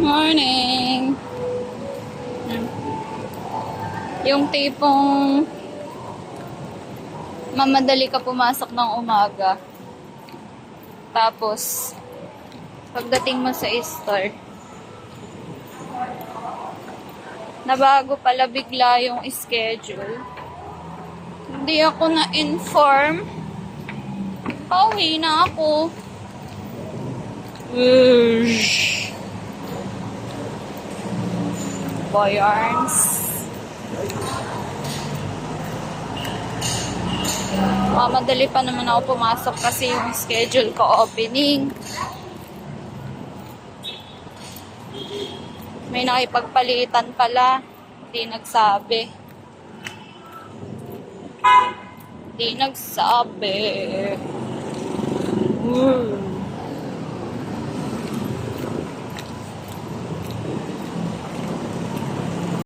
Morning! Yung tipong mamadali ka pumasok ng umaga. Tapos, pagdating mo sa store, nabago pala bigla yung schedule. Hindi ako na-inform. Pauwi na ako. Ush. Boyarns. Mamadali pa naman ako pumasok kasi yung schedule ko opening. May nakipagpalitan pala. Hindi nagsabi. Hindi nagsabi. Ooh.